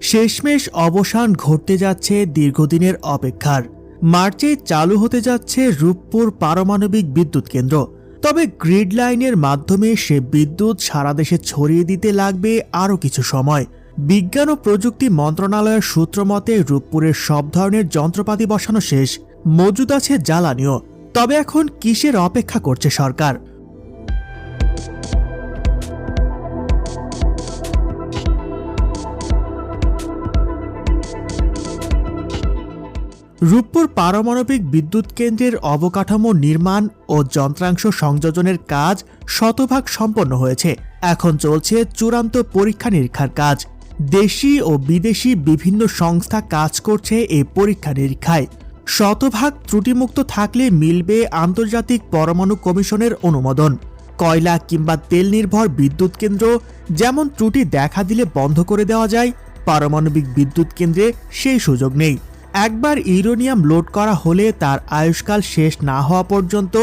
শেষমেশ অবসান ঘটতে যাচ্ছে দীর্ঘদিনের অপেক্ষার। মার্চে চালু হতে যাচ্ছে রূপপুর পারমাণবিক বিদ্যুৎ কেন্দ্র। তবে গ্রিড লাইনের মাধ্যমে সে বিদ্যুৎ সারা দেশে ছড়িয়ে দিতে লাগবে আরও কিছু সময়। বিজ্ঞান ও প্রযুক্তি মন্ত্রণালয়ের সূত্র মতে রূপপুরের সব ধরনের যন্ত্রপাতি বসানো শেষ, মজুদ আছে জ্বালানিও। তবে এখন কিসের অপেক্ষা করছে সরকার? রূপপুর পারমাণবিক বিদ্যুৎ কেন্দ্রের অবকাঠামো নির্মাণ ও যন্ত্রাংশ সংযোজনের কাজ শতভাগ সম্পন্ন হয়েছে। এখন চলছে চূড়ান্ত পরীক্ষা নিরীক্ষার কাজ। দেশি ও বিদেশি বিভিন্ন সংস্থা কাজ করছে এই পরীক্ষা নিরীক্ষায়। শতভাগ ত্রুটিমুক্ত থাকলে মিলবে আন্তর্জাতিক পরমাণু কমিশনের অনুমোদন। কয়লা কিংবা তেল নির্ভর বিদ্যুৎ কেন্দ্র যেমন ত্রুটি দেখা দিলে বন্ধ করে দেওয়া যায়, পারমাণবিক বিদ্যুৎ কেন্দ্রে সেই সুযোগ নেই। একবার ইউরেনিয়াম লোড করা হলে তার আয়ুষ্কাল শেষ না হওয়া পর্যন্ত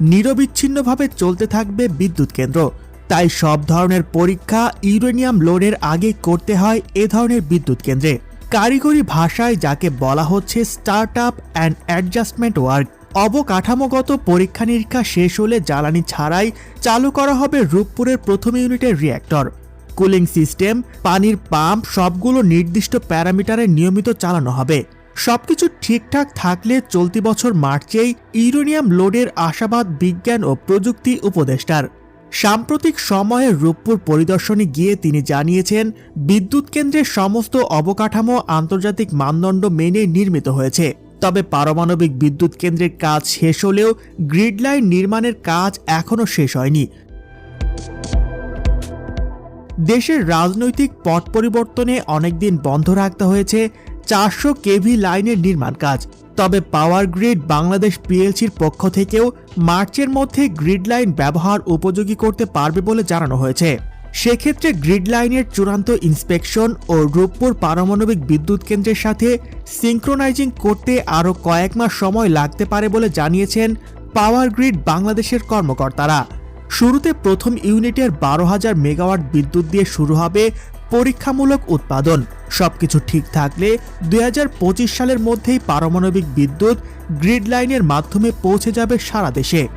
নিরবিচ্ছিন্নভাবে চলতে থাকবে বিদ্যুৎ কেন্দ্র। তাই সব ধরনের পরীক্ষা ইউরেনিয়াম লোডের আগে করতে হয় এ ধরনের বিদ্যুৎ কেন্দ্রে। কারিগরি ভাষায় যাকে বলা হচ্ছে start up and adjustment work. অবকাঠামোগত পরীক্ষা নিরীক্ষা শেষ হলে জ্বালানি ছাড়াই চালু করা হবে রূপপুরের প্রথম ইউনিটের রিয়্যাক্টর কুলিং সিস্টেম, পানির পাম্প সবগুলো নির্দিষ্ট প্যারামিটারে নিয়মিত চালানো হবে। সবকিছু ঠিকঠাক থাকলে চলতি বছর মার্চেই ইউরেনিয়াম লোডের আশাবাদ বিজ্ঞান ও প্রযুক্তি উপদেষ্টার। সাম্প্রতিক সময়ে রূপপুর পরিদর্শনে গিয়ে তিনি জানিয়েছেন, বিদ্যুৎ কেন্দ্রের সমস্ত অবকাঠামো আন্তর্জাতিক মানদণ্ড মেনে নির্মিত হয়েছে। তবে পারমাণবিক বিদ্যুৎ কেন্দ্রের কাজ শেষ হলেও গ্রিড লাইন নির্মাণের কাজ এখনও শেষ হয়নি। দেশের রাজনৈতিক পট পরিবর্তনে অনেকদিন বন্ধ রাখতে হয়েছে চারশো কেভি লাইনের নির্মাণ কাজ। তবে পাওয়ার গ্রিড বাংলাদেশ পিএলসির পক্ষ থেকেও মার্চের মধ্যে গ্রিড লাইন ব্যবহার উপযোগী করতে পারবে বলে জানানো হয়েছে। সেক্ষেত্রে গ্রিড লাইনের চূড়ান্ত ইন্সপেকশন ও রূপপুর পারমাণবিক বিদ্যুৎ কেন্দ্রের সাথে সিঙ্ক্রোনাইজিং করতে আরও কয়েক মাস সময় লাগতে পারে বলে জানিয়েছেন পাওয়ার গ্রিড বাংলাদেশের কর্মকর্তারা। শুরুতে প্রথম ইউনিটের বারো হাজার মেগাওয়াট বিদ্যুৎ দিয়ে শুরু হবে পরীক্ষামূলক উৎপাদন। সবকিছু ঠিক থাকলে দু হাজার পঁচিশ সালের মধ্যেই পারমাণবিক বিদ্যুৎ গ্রিড লাইনের মাধ্যমে পৌঁছে যাবে সারা দেশে।